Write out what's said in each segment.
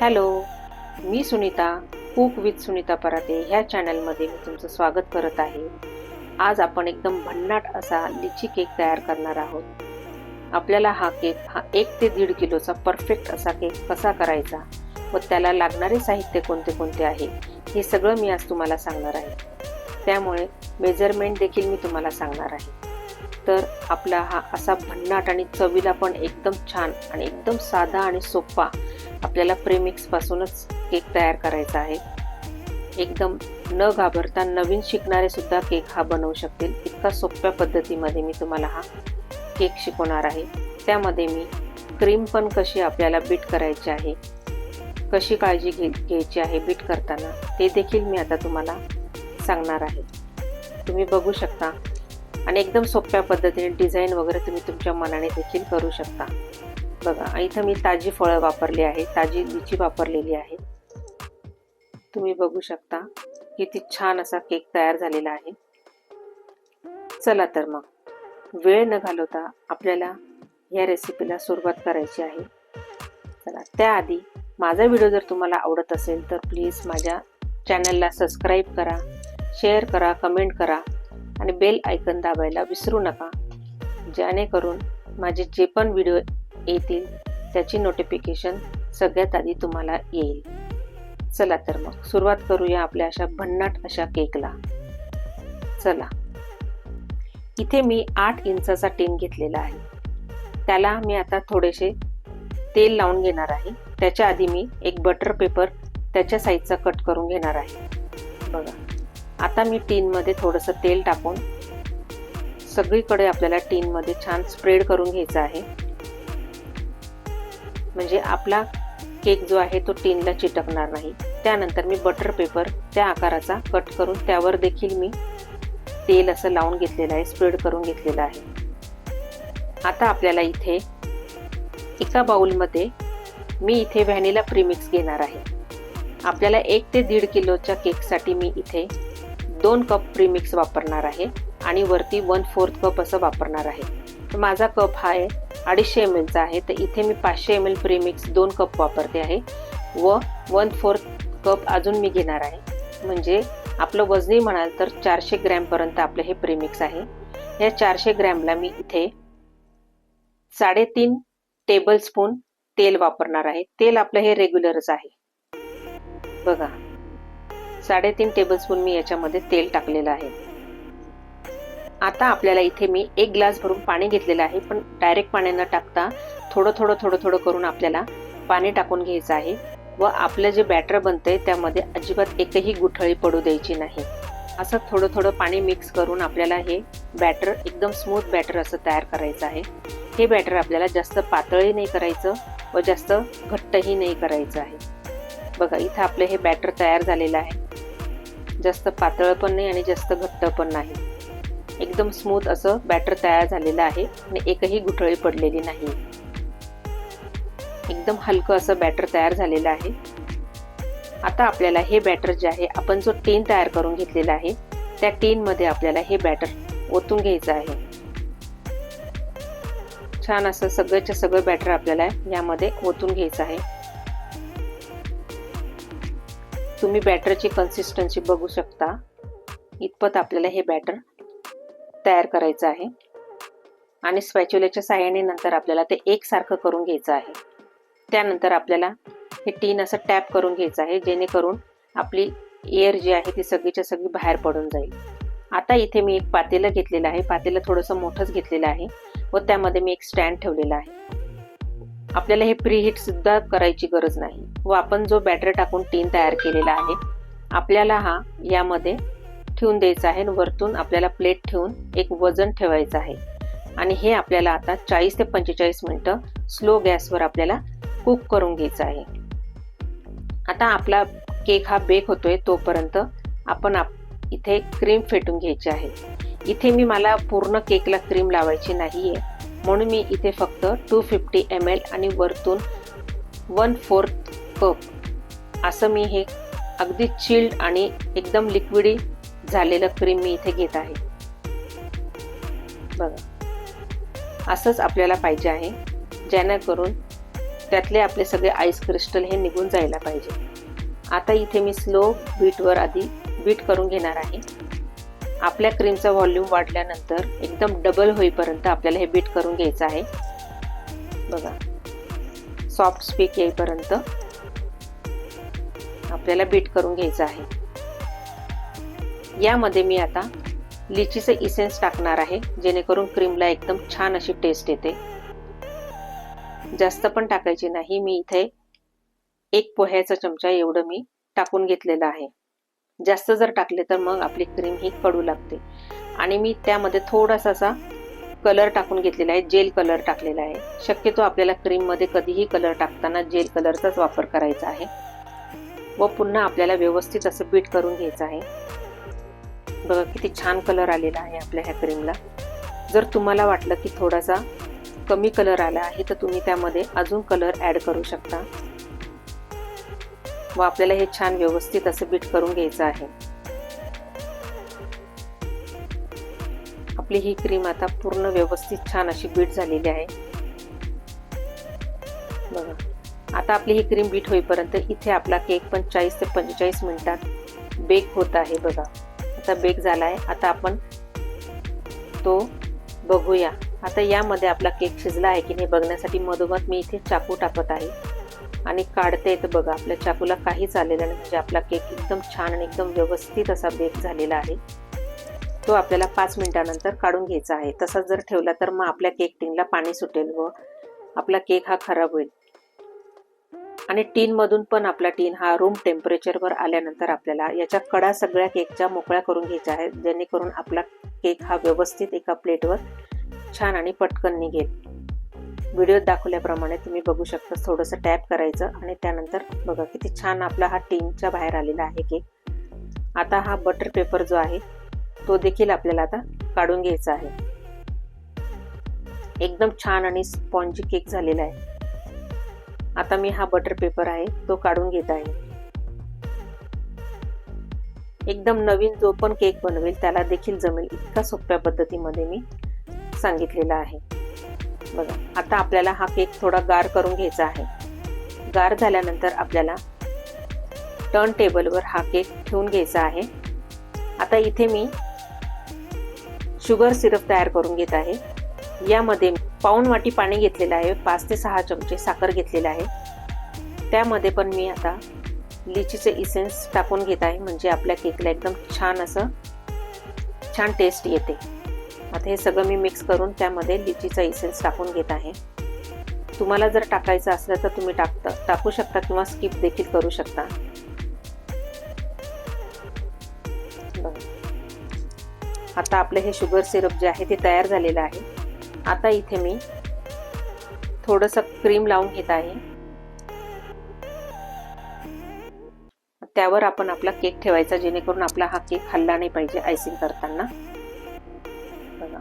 Hello मी Sunita cook with Sunita Parate ह्या चॅनलमध्ये मी तुमचं स्वागत करत आहे. आज आपण एकदम भन्नाट असा लिची केक तयार करणार आहोत. आपल्याला हा केक हा एक ते दीड किलोचा परफेक्ट असा केक कसा करायचा व त्याला लागणारे साहित्य कोणते कोणते आहे हे सगळं मी आज तुम्हाला सांगणार आहे. त्यामुळे मेजरमेंट देखील मी तुम्हाला सांगणार आहे. तर आपला हा असा भन्नाट आणि चवीला पण एकदम छान आणि एकदम साधा आणि सोपा आपल्याला प्रेमिक्सपासूनच केक तयार करायचा आहे. एकदम न घाबरता नवीन शिकणारे सुद्धा केक हा बनवू शकतील. इतका सोप्या पद्धतीमध्ये मी तुम्हाला हा केक शिकवणार आहे. त्यामध्ये मी क्रीम पण कशी आपल्याला बीट करायची आहे कशी काळजी घे घ्यायची आहे बीट करताना ते देखील मी आता तुम्हाला सांगणार आहे. तुम्ही बघू शकता. आणि एकदम सोप्या पद्धतीने डिझाईन वगैरे तुम्ही तुमच्या मनाने देखील करू शकता. बघा इथं मी ताजी फळं वापरली आहे ताजी लिची वापरलेली आहे. तुम्ही बघू शकता किती छान असा केक तयार झालेला आहे. चला तर मग वेळ न घालवता आपल्याला या रेसिपीला सुरुवात करायची आहे. चला त्याआधी माझा व्हिडिओ जर तुम्हाला आवडत असेल तर प्लीज माझ्या चॅनलला सबस्क्राईब करा शेअर करा कमेंट करा आणि बेल आयकन दाबायला विसरू नका. जेणेकरून माझे जे पण व्हिडिओ येतील. त्याची नोटिफिकेशन सगळ्यात आधी तुम्हाला येईल. चला तर मग सुरुवात करूया आपल्या अशा भन्नाट अशा केकला. चला. इथे मी आठ इंचाचा टीन घेतलेला आहे. त्याला मी आता थोडेसे तेल लावून घेणार आहे. त्याच्या आधी मी एक बटर पेपर त्याच्या साईजचा कट करून घेणार आहे. बघा. आता मी टीनमध्ये थोडंसं तेल टाकून सगळीकडे आपल्याला टीनमध्ये छान स्प्रेड करून घ्यायचं आहे. म्हणजे आपला केक जो आहे तो टीनला चिटकणार नाही. त्यानंतर मी बटर पेपर त्या आकाराचा कट करून त्यावर देखील मी तेल असं लावून घेतलेलं आहे स्प्रेड करून घेतलेलं आहे. आता आपल्याला इथे एका बाउलमध्ये मी इथे व्हॅनिला प्रीमिक्स घेणार आहे. आपल्याला एक ते दीड किलोच्या केकसाठी मी इथे दोन कप प्रीमिक्स वापरणार आहे आणि वरती वन फोर्थ कप असं वापरणार आहे. तर माझा कप हा आहे अडीचशे एम एलचा आहे. तर इथे मी पाचशे एम एल प्रीमिक्स दोन कप वापरते आहे. व वन फोर्थ कप अजून मी घेणार आहे. म्हणजे आपलं वजनी म्हणाल तर चारशे ग्रॅमपर्यंत आपलं हे प्रीमिक्स आहे. या चारशे ग्रॅमला मी इथे साडेतीन टेबल स्पून तेल वापरणार आहे. तेल आपलं हे रेग्युलरच आहे. बघा. साडेतीन टेबलस्पून मी याच्यामध्ये तेल टाकलेलं आहे. आता आपल्याला इथे मी एक ग्लास भरून पाणी घेतलेलं आहे पण डायरेक्ट पाणी न टाकता थोडं थोडं थोडं थोडं करून आपल्याला पाणी टाकून घ्यायचं आहे. व आपलं जे बॅटर बनतंय त्यामध्ये अजिबात एकही गुठळी पडू द्यायची नाही. असं थोडं थोडं पाणी मिक्स करून आपल्याला हे बॅटर एकदम स्मूथ बॅटर असं तयार करायचं आहे. हे बॅटर आपल्याला जास्त पातळही नाही करायचं व जास्त घट्टही नाही करायचं आहे. बघा इथं आपलं हे बॅटर तयार झालेलं आहे. जास्त पातळ पण नाही आणि जास्त घट्ट पण नाही. एकदम स्मूथ असं बॅटर तयार झालेलं आहे आणि एकही गुठळी पडलेली नाही. एकदम हलकं असं बॅटर तयार झालेलं आहे. आता आपल्याला हे बॅटर जे आहे आपण जो टीन तयार करून घेतलेला आहे त्या टीनमध्ये आपल्याला हे बॅटर ओतून घ्यायचं आहे. छान असं सगळंच्या सगळं बॅटर आपल्याला यामध्ये ओतून घ्यायचं आहे. तुम्ही बॅटरची कन्सिस्टन्सी बघू शकता. इतपत आपल्याला हे बॅटर तयार करायचं आहे. आणि स्पॅच्युलेच्या साह्याने नंतर आपल्याला ते एकसारखं करून घ्यायचं आहे. त्यानंतर आपल्याला हे टीन असं टॅप करून घ्यायचं आहे जेणेकरून आपली एअर जी आहे ती सगळीच्या सगळी बाहेर पडून जाईल. आता इथे मी एक पातेलं घेतलेलं आहे. पातेलं थोडंसं मोठंच घेतलेलं आहे व त्यामध्ये मी एक स्टँड ठेवलेला आहे. आपल्याला हे प्रीहीटसुद्धा करायची गरज नाही. व आपण जो बॅटर टाकून टीन तयार केलेला आहे आपल्याला हा यामध्ये ठेवून द्यायचं आहे आणि वरतून आपल्याला प्लेट ठेवून एक वजन ठेवायचं आहे. आणि हे आपल्याला आता चाळीस ते पंचेचाळीस मिनटं स्लो गॅसवर आपल्याला कुक करून घ्यायचं आहे. आता आपला केक हा बेक होतोय तोपर्यंत आपण आप इथे क्रीम फेटून घ्यायची आहे. इथे मी मला पूर्ण केकला क्रीम लावायची नाही आहे म्हणून मी इथे फक्त टू फिफ्टी एम एल आणि वरतून वन फोर्थ कप असं मी हे अगदी चिल्ड आणि एकदम लिक्विडी झालेलं क्रीम मी इथे घेत आहे. बघा. असंच आपल्याला पाहिजे आहे. जेणेकरून त्यातले आपले सगळे आईस क्रिस्टल हे निघून जायला पाहिजे. आता इथे मी स्लो बीटवर आधी बीट करून घेणार आहे. आपल्या क्रीमचा व्हॉल्यूम वाढल्यानंतर एकदम डबल होईपर्यंत आपल्याला हे बीट करून घ्यायचं आहे. बघा. सॉफ्ट स्पीक येईपर्यंत आपल्याला बीट करून घ्यायचं आहे. यामध्ये मी आता लिचीचे इसेन्स टाकणार आहे जेणेकरून क्रीमला एकदम छान अशी टेस्ट येते. जास्त पण टाकायची नाही मी इथे एक पोह्याचा चमचा एवढं मी टाकून घेतलेलं आहे. जास्त जर टाकले तर मग आपली क्रीम ही कडू लागते. आणि मी त्यामध्ये थोडासा असा कलर टाकून घेतलेला आहे जेल कलर टाकलेला आहे. शक्यतो आपल्याला क्रीममध्ये कधीही कलर टाकताना जेल कलरचाच वापर करायचा आहे. व पुन्हा आपल्याला व्यवस्थित असं बीट करून घ्यायचं आहे. बघा किती छान कलर आलेला आहे आपल्या ह्या क्रीमला जर तुम्हाला वाटलं की थोडासा कमी कलर आला आहे तर तुम्ही त्यामध्ये अजून कलर ॲड करू शकता. व आपल्याला हे छान व्यवस्थित असं बीट करून घ्यायचं आहे. आपली ही क्रीम आता पूर्ण व्यवस्थित छान अशी बीट झालेली आहे. बघा. आता आपली ही क्रीम बीट होईपर्यंत इथे आपला केक पण चाळीस ते पंचेचाळीस मिनिटात बेक होत आहे बघा. आता बेक झाला आहे आता आपण तो बघूया. आता यामध्ये आपला केक शिजला आहे की नाही बघण्यासाठी मधोमध मी इथे चाकू टाकत आहे. आणि काढते तर बघा आपल्या चाकूला काहीच आलेलं नाही. म्हणजे आपला केक एकदम छान आणि एकदम व्यवस्थित असा बेक झालेला आहे. तो आपल्याला पाच मिनिटानंतर काढून घ्यायचा आहे. तसाच जर ठेवला तर मग आपल्या केक टिंगला पाणी सुटेल व आपला केक हा खराब होईल. आणि टीनमधून पण आपला टीन हा रूम टेम्परेचरवर आल्यानंतर आपल्याला याच्या कडा सगळ्या केकच्या मोकळ्या करून घ्यायच्या आहेत जेणेकरून आपला केक हा व्यवस्थित एका प्लेटवर छान आणि पटकन निघेल. व्हिडिओत दाखवल्याप्रमाणे तुम्ही बघू शकता थोडंसं टॅप करायचं आणि त्यानंतर बघा किती छान आपला हा टीनच्या बाहेर आलेला आहे केक. आता हा बटर पेपर जो आहे तो देखील आपल्याला आता काढून घ्यायचा आहे. एकदम छान आणि स्पॉन्जी केक झालेला आहे. आता मी हा बटर पेपर आहे तो काढून घेत आहे. एकदम नवीन जो पण केक बनवेल त्याला देखील जमेल इतका सोप्या पद्धतीमध्ये मी सांगितलेला आहे. बघा आता आपल्याला हा केक थोडा गार करून घ्यायचा आहे. गार झाल्यानंतर आपल्याला टर्न टेबलवर हा केक ठेवून घ्यायचा आहे. आता इथे मी शुगर सिरप तयार करून घेत आहे. यामध्ये पाऊण वाटी पाणी घेतलेलं आहे पाच ते सहा चमचे साखर घेतलेलं आहे. त्यामध्ये पण मी आता लिचीचे इसेन्स टाकून घेत आहे म्हणजे आपल्या केकला एकदम छान असं छान टेस्ट येते. आता हे सगळं मी मिक्स करून त्यामध्ये लिचीचा इसेन्स टाकून घेत आहे. तुम्हाला जर टाकायचं असलं तर तुम्ही टाकता टाकू शकता किंवा स्किप देखील करू शकता. आता आपलं हे शुगर सिरप जे आहे ते तयार झालेलं आहे. आता इथे मी थोडंसं क्रीम लावून घेत आहे. त्यावर आपण आपला केक ठेवायचा जेणेकरून आपला हा केक हल्ला नाही पाहिजे आयसिंग करताना. बघा.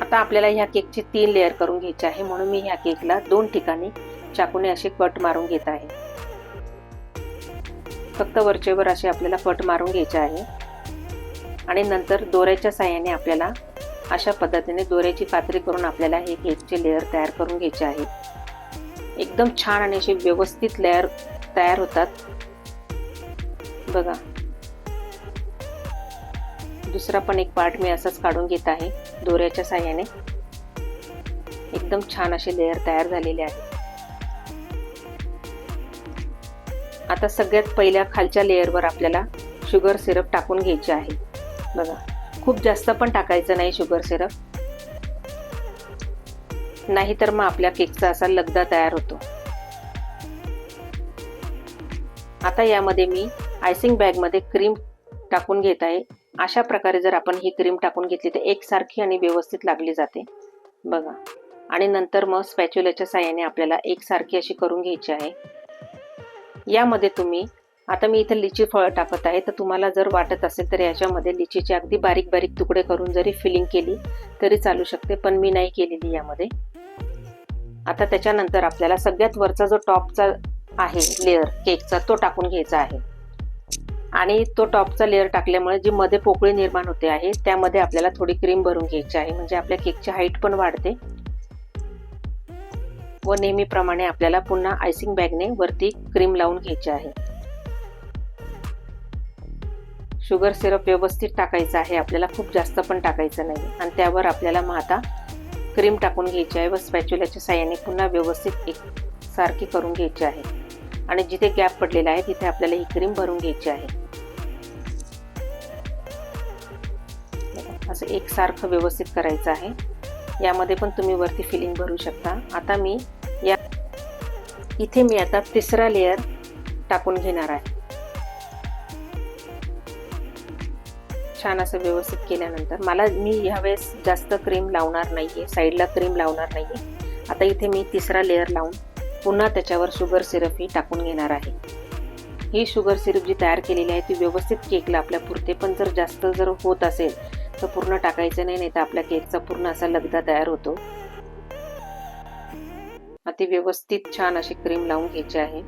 आता आपल्याला ह्या केकचे तीन लेअर करून घ्यायचे आहे म्हणून मी ह्या केकला दोन ठिकाणी चाकूने असे कट मारून घेत आहे. फक्त वरचेवर असे आपल्याला कट मारून घ्यायचे आहे. आणि नंतर दोऱ्याच्या साह्याने आपल्याला अशा पद्धतीने दोऱ्याची कात्री करून आपल्याला हे केकचे लेअर तयार करून घ्यायचे आहे एकदम छान आणि असे व्यवस्थित लेअर तयार होतात. बघा. दुसरा पण एक पार्ट मी असाच काढून घेत आहे दोऱ्याच्या साह्याने. एकदम छान असे लेअर तयार झालेले आहे आता सगळ्यात पहिल्या खालच्या लेअरवर आपल्याला शुगर सिरप टाकून घ्यायचे आहे. बघा. खूप जास्त पण टाकायचं नाही शुगर सिरप. नाहीतर मग आपल्या केकचा असा लगदा तयार होतो. आता यामध्ये मी आयसिंग बॅगमध्ये क्रीम टाकून घेत आहे. अशा प्रकारे जर आपण ही क्रीम टाकून घेतली तर एकसारखी आणि व्यवस्थित लागली जाते. बघा. आणि नंतर मग स्पॅच्युल्याच्या साह्याने आपल्याला एकसारखी अशी करून घ्यायची आहे. यामध्ये तुम्ही आता मी इथं लिची फळं टाकत आहे. तर तुम्हाला जर वाटत असेल तर याच्यामध्ये लिचीचे अगदी बारीक बारीक तुकडे करून जरी फिलिंग केली तरी चालू शकते पण मी नाही केलेली यामध्ये. आता त्याच्यानंतर आपल्याला सगळ्यात वरचा जो टॉपचा आहे लेअर केकचा तो टाकून घ्यायचा आहे. आणि तो टॉपचा लेअर टाकल्यामुळे जी मध्ये पोकळी निर्माण होते आहे त्यामध्ये आपल्याला थोडी क्रीम भरून घ्यायची आहे. म्हणजे आपल्या केकची हाईट पण वाढते. व नेहमीप्रमाणे आपल्याला पुन्हा आयसिंग बॅगने वरती क्रीम लावून घ्यायची आहे. शुगर सिरप व्यवस्थित टाकायचं आहे. आपल्याला खूप जास्त पण टाकायचं नाही आणि त्यावर आपल्याला मग आता क्रीम टाकून घ्यायची आहे व स्पॅच्युल्याच्या साह्याने पुन्हा व्यवस्थित एक सारखी करून घ्यायची आहे. आणि जिथे गॅप पडलेला आहे तिथे आपल्याला ही क्रीम भरून घ्यायची आहे. असं एकसारखं व्यवस्थित करायचं आहे. यामध्ये पण तुम्ही वरती फिलिंग भरू शकता. आता मी या इथे मी आता तिसरा लेअर टाकून घेणार आहे. छान असं व्यवस्थित केल्यानंतर मला मी ह्यावेळेस जास्त क्रीम लावणार नाही आहे साईडला क्रीम लावणार नाही आहे आता इथे मी तिसरा लेअर लावून पुन्हा त्याच्यावर शुगर सिरप ही टाकून घेणार आहे. ही शुगर सिरप जी तयार केलेली आहे ती व्यवस्थित केकला आपल्या पुरते पण जर जास्त जर होत असेल तर पूर्ण टाकायचं नाही नाही तर आपल्या केकचा पूर्ण असा लगदा तयार होतो. अति व्यवस्थित छान अशी क्रीम लावून घ्यायची आहे.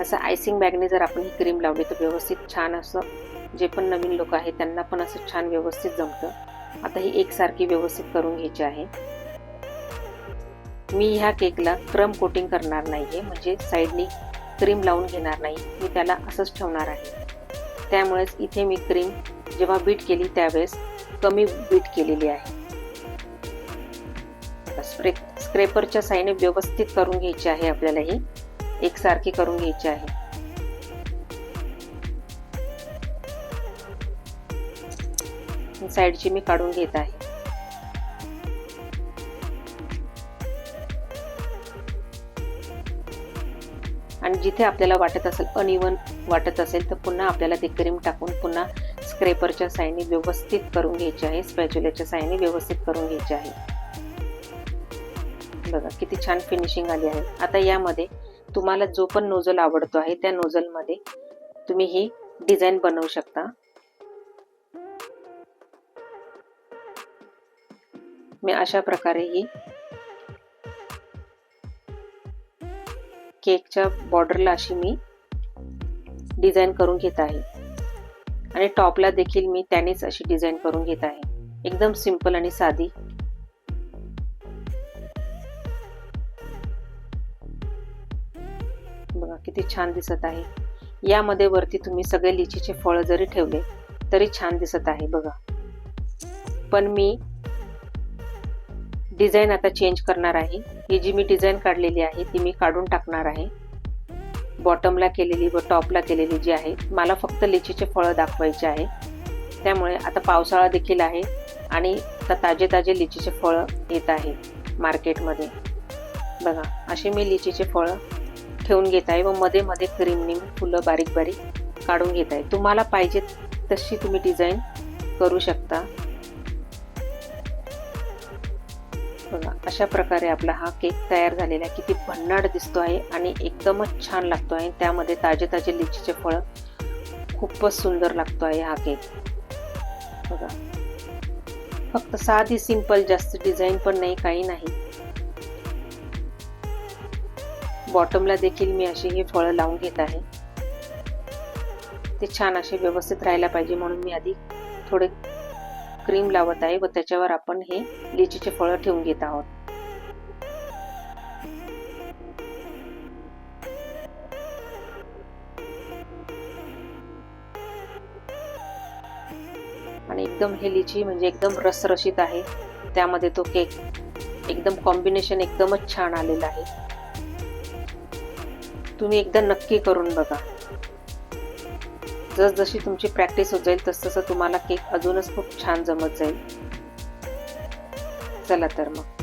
असं आयसिंग बॅगने जर आपण ही क्रीम लावली तर व्यवस्थित छान असं जे पण नवीन लोक आहेत त्यांना पण असं छान व्यवस्थित जमतं. आता ही एकसारखी व्यवस्थित करून घ्यायची आहे. मी ह्या केकला क्रम कोटिंग करणार नाही आहे म्हणजे साईडनी क्रीम लावून घेणार नाही. मी त्याला असंच ठेवणार आहे. त्यामुळेच इथे मी क्रीम जेव्हा बीट केली त्यावेळेस कमी बीट केलेली आहे. स्प्रे स्क्रेपरच्या साईने व्यवस्थित करून घ्यायची आहे आपल्याला ही. एकसारखी करून घ्यायची आहे. साईडची मी काढून घेत आहे. आणि जिथे आपल्याला वाटत असेल अनइवन वाटत असेल तर पुन्हा आपल्याला ते क्रीम टाकून पुन्हा स्क्रेपरच्या साईने व्यवस्थित करून घ्यायचे आहे. स्पॅच्युल्याच्या साईने व्यवस्थित करून घ्यायचे आहे. बघा किती छान फिनिशिंग आली आहे. आता यामध्ये तुम्हाला जो पण नोझल आवडतो आहे त्या नोझलमध्ये तुम्ही ही डिझाईन बनवू शकता. मी अशा प्रकारे ही केकच्या बॉर्डरला अशी मी डिझाईन करून घेत आहे. आणि टॉपला देखील मी त्यानेच अशी डिझाईन करून घेत आहे. एकदम सिंपल आणि साधी किती छान दिसत आहे. यामध्ये वरती तुम्ही सगळे लिचीचे फळं जरी ठेवले तरी छान दिसत आहे बघा. पण मी डिझाईन आता चेंज करणार आहे. ही जी मी डिझाईन काढलेली आहे ती मी काढून टाकणार आहे. बॉटमला केलेली व टॉपला केलेली जी आहे मला फक्त लिचीचे फळं दाखवायचे आहे. त्यामुळे आता पावसाळा देखील आहे आणि आता ताजे ताजे लिचीचे फळं येत आहे मार्केटमध्ये. बघा असे मी लिचीचे फळं ठेवून घेत आहे व मध्ये मध्ये क्रीमनी फुलं बारीक बारीक काढून घेत आहे. तुम्हाला पाहिजे तशी तुम्ही डिझाईन करू शकता. बघा अशा प्रकारे आपला हा केक तयार झालेला आहे. किती भन्नाट दिसतो आहे आणि एकदमच छान लागतो आहे. त्यामध्ये ताजे ताजे लिचीचे फळं खूपच सुंदर लागतो आहे हा केक बघा. फक्त साधी सिंपल जास्त डिझाईन पण नाही काही नाही. बॉटमला देखील मी अशी ही फळं लावून घेत आहे. ते छान असे व्यवस्थित राहायला पाहिजे म्हणून मी आधी थोडे क्रीम लावत आहे व त्याच्यावर आपण हे लिचीचे फळं ठेवून घेत आहोत. आणि एकदम हे लिची म्हणजे एकदम रसरशीत आहे. त्यामध्ये तो केक एकदम कॉम्बिनेशन एकदमच छान आलेला आहे. तुम्ही एकदा नक्की करून बघा. जसजशी तुमची प्रॅक्टिस होत जाईल तसतसं तुम्हाला केक अजूनच खूप छान जमत जाईल. चला तर मग.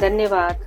धन्यवाद.